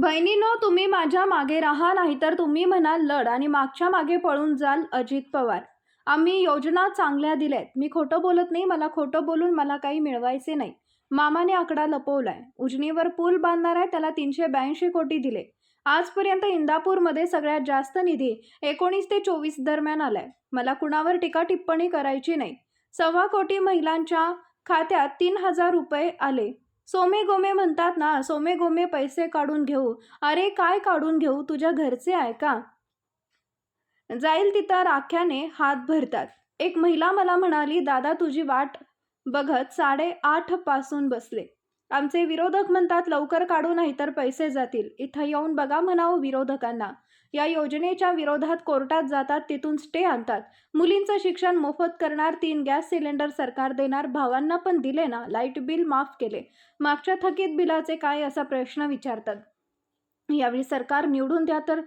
बहिणीनो तुम्ही माझ्या मागे राहा नाहीतर तुम्ही म्हणाल लढ. आणि मागच्या मागे पळून जाल अजित पवार. आम्ही योजना चांगल्या दिल्यात. मी खोटं बोलत नाही मला खोटं बोलून मला काही मिळवायचे नाही. मामाने आकडा लपवलाय. उजनीवर पूल बांधणार आहे त्याला तीनशे ब्याऐंशी कोटी दिले. आजपर्यंत इंदापूरमध्ये सगळ्यात जास्त निधी एकोणीस ते चोवीस दरम्यान आलाय. मला कुणावर टीका टिप्पणी करायची नाही. सव्वा कोटी महिलांच्या खात्यात तीन हजार रुपये आले. सोमे गोमे म्हणतात ना सोमे गोमे पैसे काढून घेऊ. अरे काय काढून घेऊ? तुझ्या घरचे आहे का? जाईल तिथं राख्याने हात भरतात. एक महिला मला म्हणाली दादा तुझी वाट बघत साडे आठपासून बसले. आमचे विरोधक म्हणतात लवकर काढू नाही तर पैसे जातील. इथं येऊन बघा म्हणावं विरोधकांना. या योजनेच्या विरोधात कोर्टात जातात तिथून स्टे आणतात. मुलींचं शिक्षण मोफत करणार तीन गॅस सिलेंडर सरकार देणार भावांना पण दिले ना लाइट बिल माफ केले. मागच्या थकीत बिलाचे काय असा प्रश्न विचारतात. यावेळी सरकार निवडून द्या तर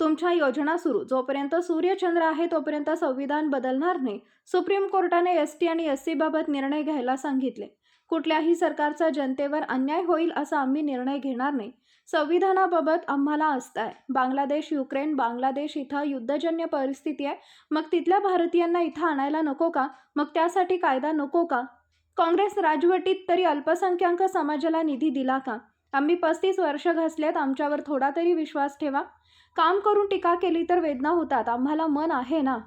तुमच्या योजना सुरू. जोपर्यंत सूर्यचंद्र आहे तोपर्यंत संविधान बदलणार नाही. सुप्रीम कोर्टाने एस टी आणि एस सीबाबत निर्णय घ्यायला सांगितले. कुठल्याही सरकारचा जनतेवर अन्याय होईल असा आम्ही निर्णय घेणार नाही. संविधानाबाबत आम्हाला असताय. बांगलादेश युक्रेन बांगलादेश इथं युद्धजन्य परिस्थिती आहे. मग तिथल्या भारतीयांना इथं आणायला नको का? मग त्यासाठी कायदा नको का? काँग्रेस राजवटीत तरी अल्पसंख्याक समाजाला निधी दिला का? आम्ही पस्तीस वर्ष घासलेत आमच्यावर थोडा तरी विश्वास ठेवा. काम करून टीका केली तर वेदना होतात. आम्हाला मन आहे ना?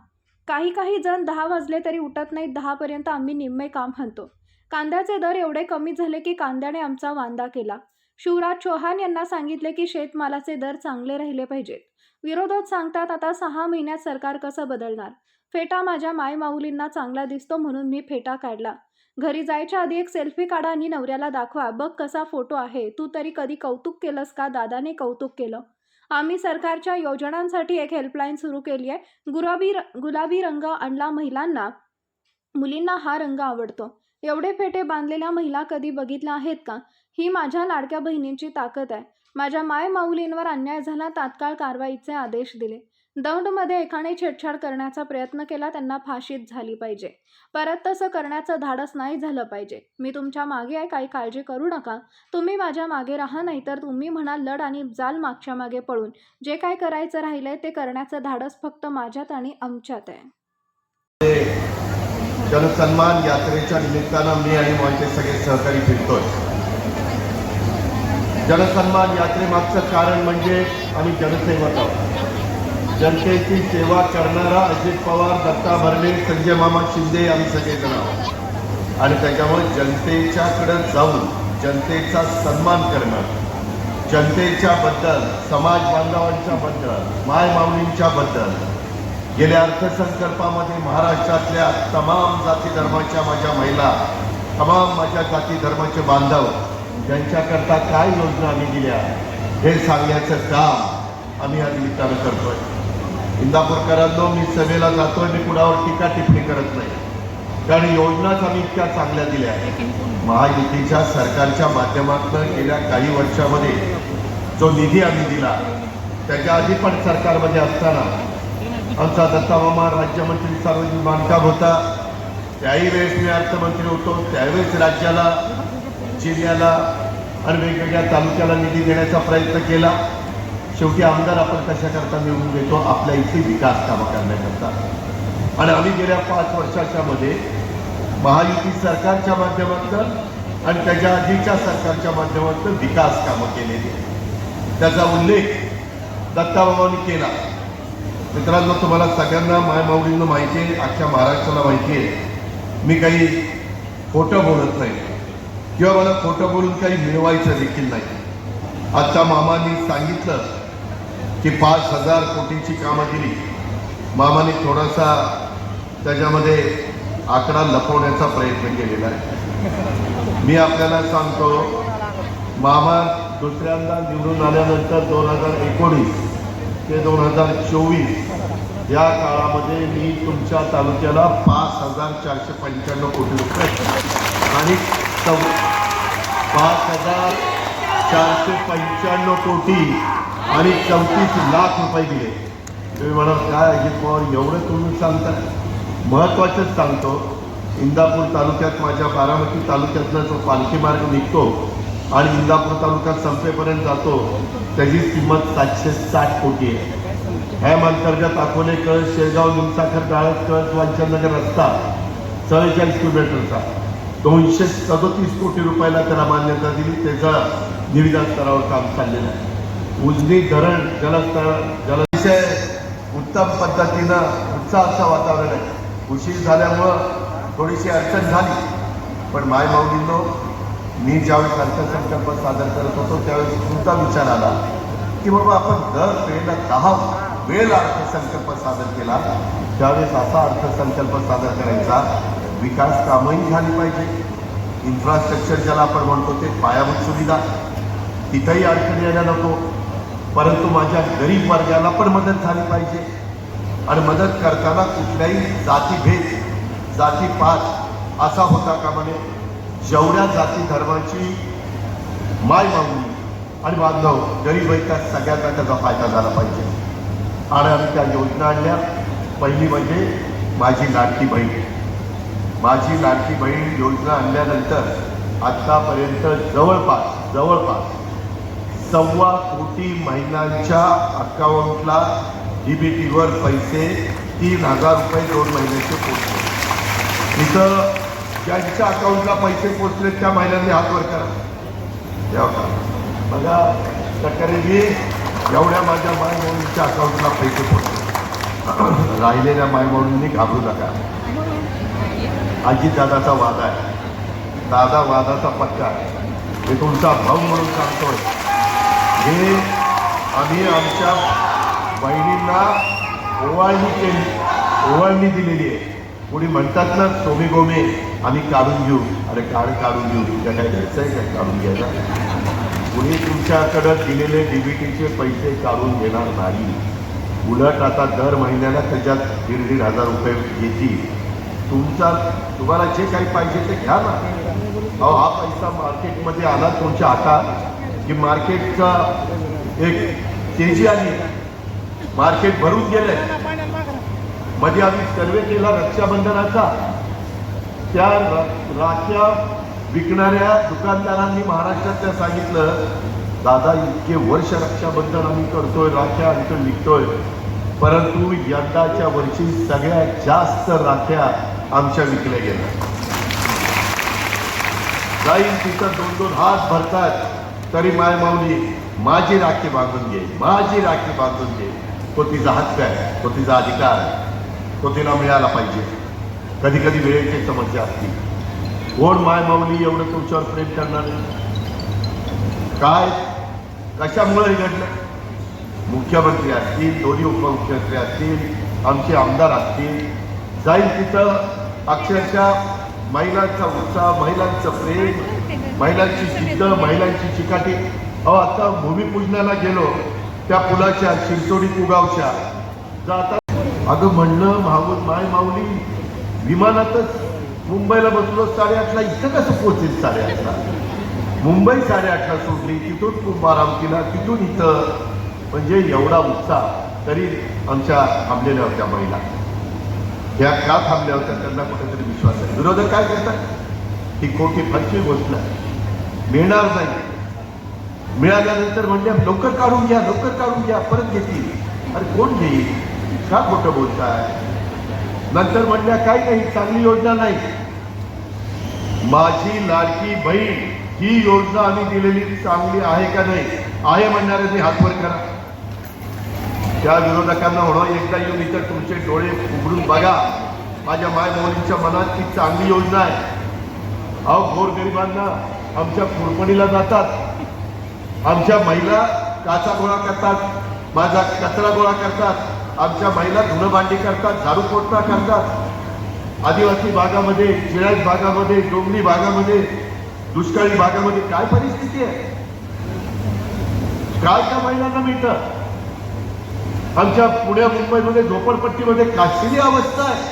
काही काही जण दहा वाजले तरी उठत नाहीत. दहापर्यंत आम्ही निम्मे काम म्हणतो कांद्याचे दर एवढे कमी झाले की कांद्याने आमचा वांदा केला. शिवराज चौहान यांना सांगितले की शेतमालाचे दर चांगले राहिले पाहिजेत. विरोधक सांगतात आता सहा महिन्यात सरकार कसं बदलणार? फेटा माझ्या मायमाऊलींना चांगला दिसतो म्हणून मी फेटा काढला. घरी जायच्या आधी एक सेल्फी काढा आणि नवऱ्याला दाखवा. बघ कसा फोटो आहे. तू तरी कधी कौतुक केलंस का? दादाने कौतुक केलं. आम्ही सरकारच्या योजनांसाठी एक हेल्पलाईन सुरू केली आहे. गुलाबी गुलाबी रंग आणला महिलांना. मुलींना हा रंग आवडतो. एवढे फेटे बांधलेल्या महिला कधी बघितल्या आहेत का? ही माझ्या लाडक्या बहिणींची ताकद आहे. माझ्या माय माऊलींवर अन्याय झाला तात्काळ कारवाईचे आदेश दिले. दौंडमध्ये एकाने छेडछाड करण्याचा प्रयत्न केला त्यांना फाशीत झाली पाहिजे. परत तसं करण्याचं धाडस नाही झालं पाहिजे. मी तुमच्या मागे आहे काही काळजी करू नका. तुम्ही माझ्या मागे राहा नाही तर तुम्ही म्हणाल लढ आणि जाल मागच्या मागे पळून. जे काय करायचं राहिलंय ते करण्याचं धाडस फक्त माझ्यात आणि आमच्यात आहे. जनसन्मान यात्रेच्या निमित्तानं मी आणि माझे सगळे सहकारी फिरतोय. जनसन्मान यात्रेमागचं कारण म्हणजे आम्ही जनसेवक आहोत. जनतेची सेवा करणारा अजित पवार दत्ता भरणे संजय मामा शिंदे आम्ही सगळेजण आहोत. आणि त्याच्यामुळे जनतेच्याकडं जाऊन जनतेचा सन्मान करणं जनतेच्या बद्दल समाज बांधवांच्या बद्दल मायमाऊलींच्या बद्दल गेल्या अर्थसंकल्पामध्ये महाराष्ट्रातल्या तमाम जाती धर्माच्या माझ्या महिला तमाम माझ्या जाती धर्माचे बांधव त्यांच्याकरता काय योजना आम्ही दिल्या हे सांगण्याचं काम आम्ही या निमित्तानं करतोय. इंदापूरकरांनो मी सभेला जातोय मी कुणावर टीका टिप्पणी करत नाही. कारण योजनाच आम्ही इतक्या चांगल्या दिल्या महायुतीच्या सरकारच्या माध्यमातून गेल्या काही वर्षामध्ये जो निधी आम्ही दिला त्याच्या आधी पण सरकारमध्ये असताना आमचा दत्तामामा राज्यमंत्री सार्वजनिक बांधकाम होता. त्याही वेळेस मी अर्थमंत्री होतो त्यावेळेस राज्याला जिल्ह्याला आणि वेगवेगळ्या तालुक्याला निधी देण्याचा प्रयत्न केला. शेवटी आमदार आपण कशाकरता निवडून देतो? आपल्या इथे विकास कामं करण्याकरता. आणि आम्ही गेल्या पाच वर्षाच्या मध्ये महायुती सरकारच्या माध्यमातून आणि त्याच्या आधीच्या सरकारच्या माध्यमातून विकास कामं केलेली त्याचा उल्लेख दत्ताबाबांनी केला. मित्रांनो तुम्हाला सगळ्यांना माय माऊलींना माहिती आहे अख्ख्या महाराष्ट्राला माहिती आहे. मी काही खोटं बोलत नाही. किंवा मला खोटं बोलून काही मिळवायचं देखील नाही. आता मामानी सांगितलं की पाच हजार कोटीची कामं दिली मामाने थोडासा त्याच्यामध्ये आकडा लपवण्याचा प्रयत्न केलेला आहे. मी आपल्याला सांगतो मामा दुसऱ्यांदा निवडून आल्यानंतर दोन हजार एकोणीस ते दोन हजार चोवीस या काळामध्ये मी तुमच्या तालुक्याला पाच हजार चारशे पंच्याण्णव कोटी रुपये आणि चौ पाच हजार चारशे पंच्याण्णव कोटी आणि चौतीस लाख रुपये दिले. तुम्ही म्हणाल काय अजित पवार? एवढं तुम्ही सांगता महत्त्वाचंच सांगतो इंदापूर तालुक्यात माझ्या बारामती तालुक्यातला जो पालखी मार्ग निघतो आणि इंदापूर तालुका संपेपर्यंत जातो त्याची किंमत सातशे साठ कोटी आहे. ह्या अंतर्गत अकोले कळस शेगाव निमसाखर डाळस कळस वांचनगर रस्ता चव्वेचाळीस किलोमीटरचा. दोनशे सदोतीस कोटी रुपयाला त्याला मान्यता दिली. त्याचं निविदा स्तरावर काम चाललेलं आहे. उजनी धरण जलस्तर जल अतिशय उत्तम पद्धतीनं उत्साहाचं वातावरण आहे. उशीर झाल्यामुळं थोडीशी अडचण झाली. पण माय माऊलींनो मी ज्यावेळेस अर्थसंकल्प सादर करत होतो त्यावेळेस तुमचा विचार आला की बाबा आपण दर वेळेला दहा वेळेला अर्थसंकल्प सादर केला. त्यावेळेस असा अर्थसंकल्प सादर करायचा विकास कामही झाली पाहिजे. इन्फ्रास्ट्रक्चर ज्याला आपण म्हणतो ते पायाभूत सुविधा. तिथंही अडचण यायला नको. परंतु माझ्या गरीब वर्गाला पण मदत झाली पाहिजे. आणि मदत करताना कुठल्याही जातीभेद जातीपात असा होता का म्हणे जेवढ्या जाती धर्माची माय मागणी आणि बांधव गरीब आहेत त्या सगळ्यांना त्याचा फायदा झाला पाहिजे. आणि आम्ही त्या योजना आणल्या. पहिली म्हणजे माझी लाडकी बहीण. माझी लाडकी बहीण योजना आणल्यानंतर आत्तापर्यंत जवळपास जवळपास सव्वा कोटी महिलांच्या अकाउंटला डीबीटीवर पैसे तीन हजार रुपये दोन महिन्याचे पोचले इथं ज्यांच्या अकाउंटला पैसे पोचले त्या महिलांनी हात वर करा. एवढा बघा. तक्रारी एवढ्या माझ्या मायमौलींच्या अकाउंटला पैसे पोचले राहिलेल्या मायमौलींनी घाबरू नका. अजितदादाचा दादाचा आहे. दादा वादाचा पक्का आहे. मी तुमचा भाऊ म्हणून सांगतोय. हे आम्ही आमच्या बहिणींना ओवाळणी केली. ओवाळणी दिलेली आहे. कोणी म्हणतात ना सोमी गोमे आम्ही काढून घेऊ. अरे काढ काढून घेऊ. तुमच्या काय घ्यायचं आहे काय काढून घ्यायचं कुणी तुमच्याकडं दिलेले डीबीटीचे पैसे काढून घेणार नाही. उलट आता दर महिन्याला त्याच्यात दीड दीड हजार रुपये येतील. तुमचा तुम्हाला जे काही पाहिजे ते घ्या ना. अहो हा पैसा मार्केटमध्ये आला तुमच्या हातात की मार्केटचा एक तेजी आली. मार्केट भरून गेलंय. मध्ये आम्ही सर्वे केला रक्षाबंधनाचा. त्या राख्या विकणाऱ्या दुकानदारांनी महाराष्ट्रातल्या सांगितलं दादा इतके वर्ष रक्षाबंधन आम्ही करतोय राख्या आमचं विकतोय. परंतु यंदाच्या वर्षी सगळ्यात जास्त राख्या आमच्या विकल्या गेल्या. जाईल तिथं दोन दोन हात भरतात तरी माय माऊली माझी राखी बांधून घे माझी राखी बांधून घे तो तिचा हक्क आहे तो तिचा अधिकार आहे तो तिला मिळाला पाहिजे. कधी कधी वेळेची समस्या असतील कोण माय माऊली एवढं तुमच्यावर प्रेम करणार काय? कशामुळे घडलं? मुख्यमंत्री असतील दोन्ही उपमुख्यमंत्री असतील आमचे आमदार असतील. जाईल तिथं अक्षरशः महिलांचा उत्साह महिलांचं प्रेम महिलांची जिद्द महिलांची चिकाटी. अहो आता भूमिपूजनाला गेलो त्या पुलाच्या चिंचोडी पुगावच्या जाता अगं म्हणलं माऊ माय माऊली विमानातच मुंबईला बसलो साडेआठला इथं कसं पोहोचेल साडेआठला? मुंबई साडेआठला सोडली तिथून कुंभारामतीला तिथून इथं. म्हणजे एवढा उत्साह तरी आमच्या थांबलेल्या होत्या महिला. ह्या का थांबल्या होत्या त्यांना कुठेतरी विश्वास आहे. विरोधक काय करतात? ही खोटी फलची गोष्ट आहे. मिळणार नाही. मिळाल्यानंतर म्हणजे लवकर काढून घ्या लवकर काढून घ्या परत घेतील. अरे कोण घेईल? का खोटं बोलताय? नंतर म्हणल्या काही नाही चांगली योजना नाही. माझी लाडकी बहीण ही योजना आम्ही दिलेली चांगली आहे का नाही? आहे म्हणणाऱ्यांनी हात वर करा. त्या विरोधकांना म्हणून एकदा येऊन इथं तुमचे डोळे उघडून बघा. माझ्या माय मोलींच्या मनात ती चांगली योजना आहे. अहो गोरगरिबांना आमच्या कुरपणीला जातात. आमच्या महिला काचा गोळा करतात. माझा कचरा गोळा करतात. आमच्या महिला धुणं भांडी करतात झाडू पोटणा करतात. आदिवासी भागामध्ये शिळाज भागामध्ये डोंगरी भागामध्ये दुष्काळी भागामध्ये काय परिस्थिती आहे? काय त्या महिलांना मिळतं? आमच्या पुण्या मुंबईमध्ये झोपडपट्टीमध्ये काशिली अवस्था आहे.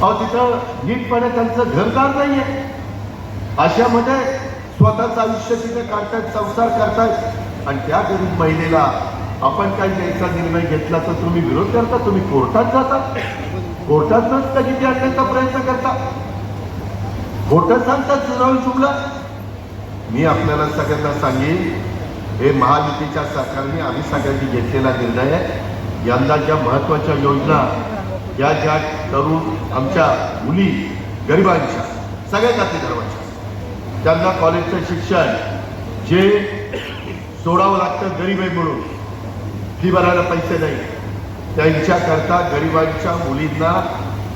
अहो तिथं नीटपणे त्यांचं घरदार नाहीये. अशामध्ये स्वतःचं आयुष्य तिथे काढतायत संसार करतायत. आणि त्या गरीब महिलेला आपण काही द्यायचा निर्णय घेतला तर तुम्ही विरोध करता तुम्ही कोर्टात जाता. कोर्टातच कधी ते आणण्याचा प्रयत्न करता? खोटं सांगतात चुनावी चुकला? मी आपल्याला सगळ्यांना सांगेन हे महायुतीच्या सरकारने आम्ही सगळ्यांनी घेतलेला निर्णय आहे. यंदा ज्या महत्त्वाच्या योजना या ज्या तरुण आमच्या मुली गरिबांच्या सगळ्या जाती धर्माच्या त्यांना कॉलेजचं शिक्षण जे सोडावं लागतं गरीब आहे म्हणून फी भरायला पैसे नाही. त्यांच्याकरता गरिबांच्या मुलींना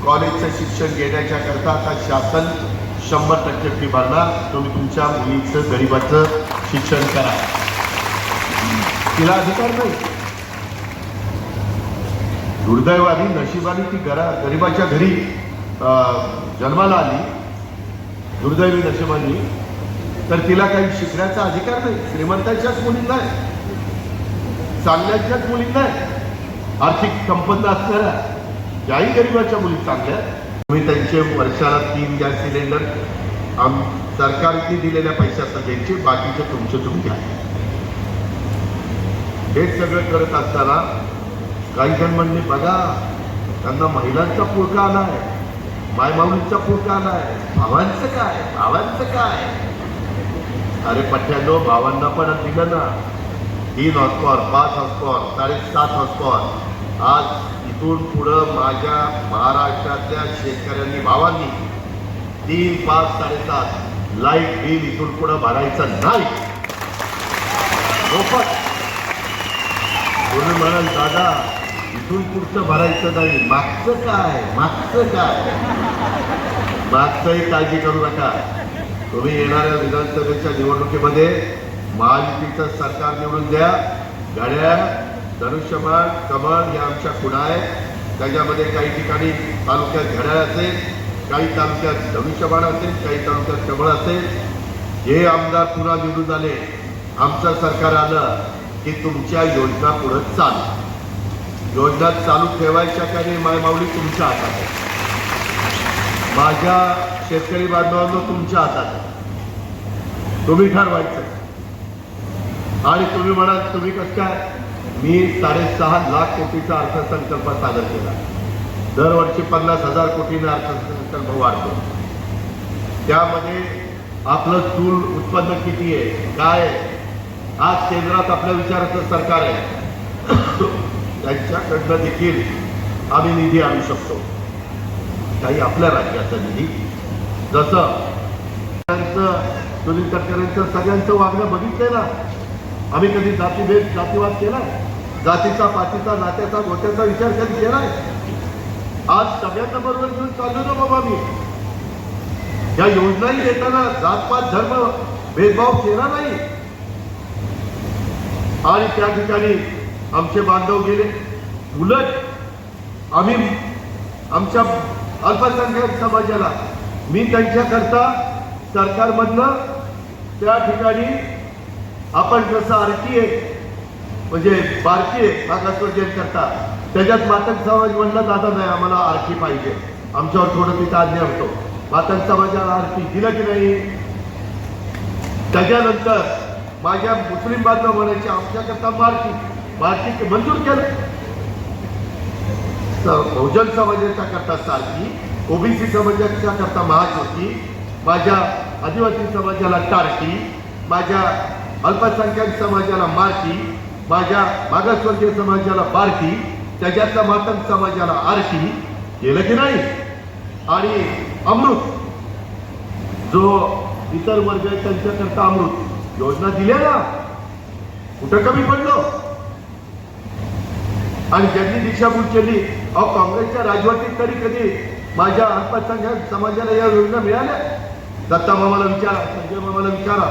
कॉलेजचं शिक्षण घेण्याच्या करता आता शासन शंभर टक्के फी भरणार. तुम्ही तुमच्या मुलीचं गरिबाचं शिक्षण करा. तिला अधिकार नाही. दुर्दैवानी नशिबानी ती घरा गरिबाच्या घरी जन्माला आली. दुर्दैवी नशिबानी. तर तिला काही शिकण्याचा अधिकार नाही. श्रीमंतांच्याच मुलींना आहे. चांगल्याच्याच मुलींना आहे. आर्थिक संपन्न असणाऱ्या ज्याही गरिबाच्या मुली चांगल्या तुम्ही त्यांचे वर्षाला तीन गॅस सिलेंडर आम सरकारने दिलेल्या पैशाचं द्यायचे बाकीचे तुमचे तुम्ही घ्या. हे सगळं करत असताना काही जण म्हणले बघा त्यांना महिलांचा पुळका आलाय मायमाऊलीचा पुळका आहे भावांचं काय भावांचं काय? अरे पठ्यानो भावांना पण दिलं ना. तीन हॉस्कॉर पाच हॉस्पॉर साडेसात हॉस्कॉर आज इथून पुढं माझ्या महाराष्ट्रातल्या शेतकऱ्यांनी भावांनी तीन पाच साडेसात लाइट बिल इथून पुढं भरायचं नाही. कोणी म्हणाल दादा इथून पुढचं भरायचं नाही मागचं काय? मागचं काय? मागचंही काळजी करू नका. तुम्ही येणाऱ्या विधानसभेच्या निवडणुकीमध्ये महायुतीचं सरकार निवडून द्या. गाड्या धनुष्यबाण कमळ या आमच्या खुणा आहेत. त्याच्यामध्ये काही ठिकाणी तालुक्यात घड्याळ असेल काही तालुक्यात धनुष्यबाण असेल काही तालुक्यात कमळ असेल. हे आमदार पुन्हा निवडून आले. आमचं सरकार आलं. की तुमच्या योजना पुढं चालू. योजना चालू ठेवायच्या का नाही मायमाऊली तुमच्या हातात आहे. माझ्या शेतकरी बांधवांनो तुमच्या हातात आहे. तुम्ही ठरवायचं. आणि तुम्ही म्हणाल तुम्ही कसं काय? मी साडेसहा लाख कोटीचा अर्थसंकल्प सादर केला. दरवर्षी पन्नास हजार कोटीने अर्थसंकल्प वाढतो. त्यामध्ये आपलं चूल उत्पन्न किती आहे? काय आहे? आज केंद्रात आपल्या विचाराचं सरकार आहे. त्यांच्याकडनं देखील आम्ही निधी आणू शकतो. काही आपल्या राज्याचा निधी. जसं त्यांचं सुनील तटकरेंचं सगळ्यांचं वागणं बघितलंय ना. आम्ही कधी जातीभेद जातीवाद केला जातीचा पातीचा नात्याचा गोट्याचा विचार कधी केलाय आज सगळ्यांना बरोबर घेऊन चाललो ना बाबा मी. या योजनाही देताना जातपात धर्म भेदभाव केला नाही. आणि त्या ठिकाणी आमचे बांधव गेले. उलट आम्ही आमच्या अल्पसंख्याक समाजाला मी त्यांच्याकरता सरकारमधनं त्या ठिकाणी आपण जसं आरटी आहे म्हणजे भारतीय आहे करता त्याच्यात मातक समाज म्हणला दादा नाही आम्हाला आरती पाहिजे. आमच्यावर थोडं तिथं आज्ञा होतो मातक समाजाला आरती दिलं की नाही? त्याच्यानंतर माझ्या मुस्लिम बांधव म्हणायचे आमच्याकरता मारती. मारती मंजूर केलं. तर बहुजन समाजाच्या करता सारखी ओबीसी समाजाच्या करता महाज्योती माझ्या आदिवासी समाजाला टारकी माझ्या अल्पसंख्याक समाजाला मारती. माझ्या मागासवर्गीय समाजाला बारकी त्याच्यातल्या मातंग समाजाला आरकी केलं की नाही? आणि अमृत. जो इतर वर्ग आहे त्यांच्याकरता अमृत. योजना दिल्या ना कुठं कमी पडलो? आणि ज्यांनी दिशाभूल केली अहो काँग्रेसच्या राजवटीत तरी कधी माझ्या अल्पसंख्याक समाजाला या योजना मिळाल्या? दत्ता मामाला विचारा संजय मामाला विचारा.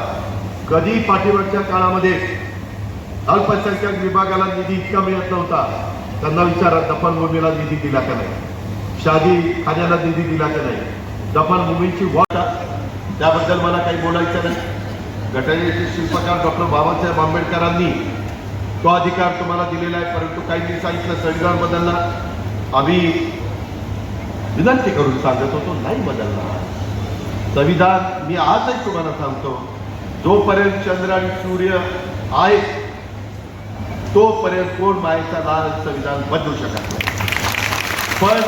कधी पाठीमागच्या काळामध्ये अल्पसंख्याक विभागाला निधी इतका मिळत नव्हता? त्यांना विचारा दफनभूमीला निधी दिला का नाही? शादी खाण्याला निधी दिला का नाही? दफनभूमीची वाट त्याबद्दल मला काही बोलायचं नाही. घटनेचे शिल्पकार डॉक्टर बाबासाहेब आंबेडकरांनी तो अधिकार तुम्हाला दिलेला आहे परंतु काही सांगितलं संविधान बदलला आम्ही विनंती करून सांगत होतो नाही बदलला संविधान मी आजही तुम्हाला सांगतो जोपर्यंत चंद्र आणि सूर्य आहे तोपर्यंत कोण मायेचा लाल संविधान बदलू शकत नाही. पण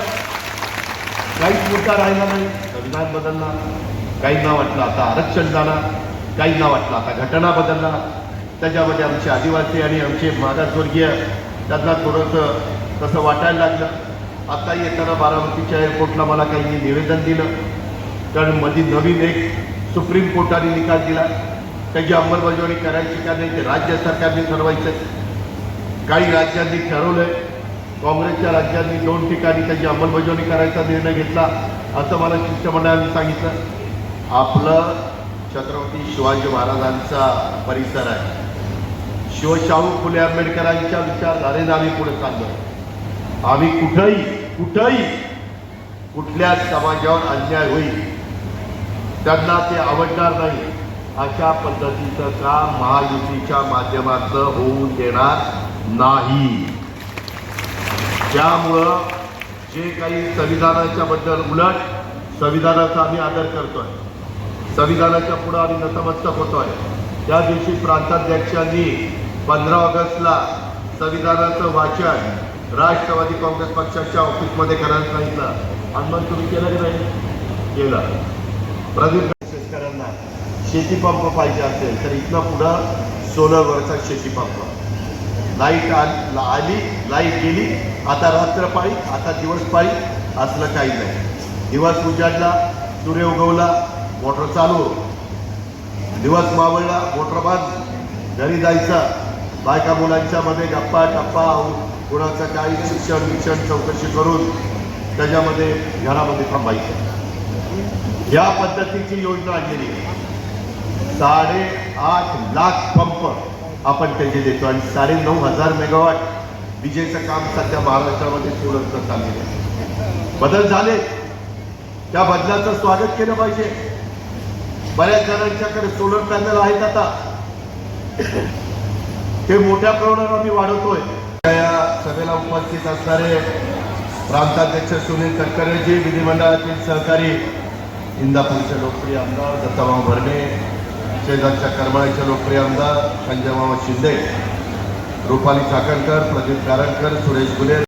काहीच मुद्दा राहिला नाही संविधान बदलला काहींना वाटलं आता आरक्षण झाला काहींना वाटलं. आता घटना बदलला त्याच्यामध्ये आमचे आदिवासी आणि आमचे मागासवर्गीय त्यांना थोडंसं तसं वाटायला लागलं. आता येताना बारामतीच्या एअरपोर्टला मला काही निवेदन दिलं. कारण मधी नवीन एक सुप्रीम कोर्टाने निकाल दिला. त्याची अंमलबजावणी करायची का नाही ते राज्य सरकारने ठरवायचं काही राज्यांनी ठरवलंय. काँग्रेसच्या राज्यांनी दोन ठिकाणी त्याची अंमलबजावणी करायचा निर्णय घेतला असं मला शिष्टमंडळाने सांगितलं. आपलं छत्रपती शिवाजी महाराजांचा परिसर आहे. शिवशाहू फुले आंबेडकरांच्या विचारधारेने आम्ही पुढे चाललो आम्ही कुठंही कुठंही कुठल्या समाजावर अन्याय होईल त्यांना ते आवडणार नाही अशा पद्धतीचं काम महायुतीच्या माध्यमातलं होऊ देणार नाही. त्यामुळं जे काही संविधानाच्या बद्दल उलट संविधानाचा आम्ही आदर करतोय. संविधानाच्या पुढं आम्ही नतमस्तक आहे. त्या दिवशी प्रांताध्यक्षांनी पंधरा ऑगस्टला संविधानाचं वाचन राष्ट्रवादी काँग्रेस पक्षाच्या ऑफिसमध्ये करायला सांगितलं. आणि मग तुम्ही केलं की नाही? केलं. प्रदीप शेतकऱ्यांना शेतीपंप पाहिजे असेल तर इथनं पुढं सोलरवरचा शेतीपंप लाइट आली लाइट गेली आता रात्र पाळी आता दिवस पाळी असलं काही नाही. दिवस उजाडला सूर्य उगवला मोटर चालू. दिवस मावळला मोटर बंद. घरी जायचं. बायका मुलांच्या मध्ये गप्पा टप्पा कुणाचं काही शिक्षण विक्षण चौकशी करून त्याच्यामध्ये घरामध्ये थांबायचं. या पद्धतीची योजना आणलेली साडे साडेआठ लाख पंप आपण त्याचे देतो आणि साडे नऊ हजार मेगावॉट विजेचं काम सध्या महाराष्ट्रामध्ये पूर्ण चाललेलं आहे. बदल झाले. त्या बदलाचं स्वागत केलं पाहिजे. बऱ्याच जणांच्याकडे सोलर पॅनल आहेत आता. ते मोठ्या प्रमाणावर आम्ही वाढवतोय. या सभेला उपस्थित असणारे प्रांताध्यक्ष सुनील तटकरेजी विधिमंडळातील सहकारी इंदापूरचे लोकप्रिय आमदार दत्ताभाऊ भरणे शेजारच्या करमाळ्याचे लोकप्रिय आमदार संजय मामा शिंदे रुपाली चाकणकर प्रदीप गारणकर सुरेश गुले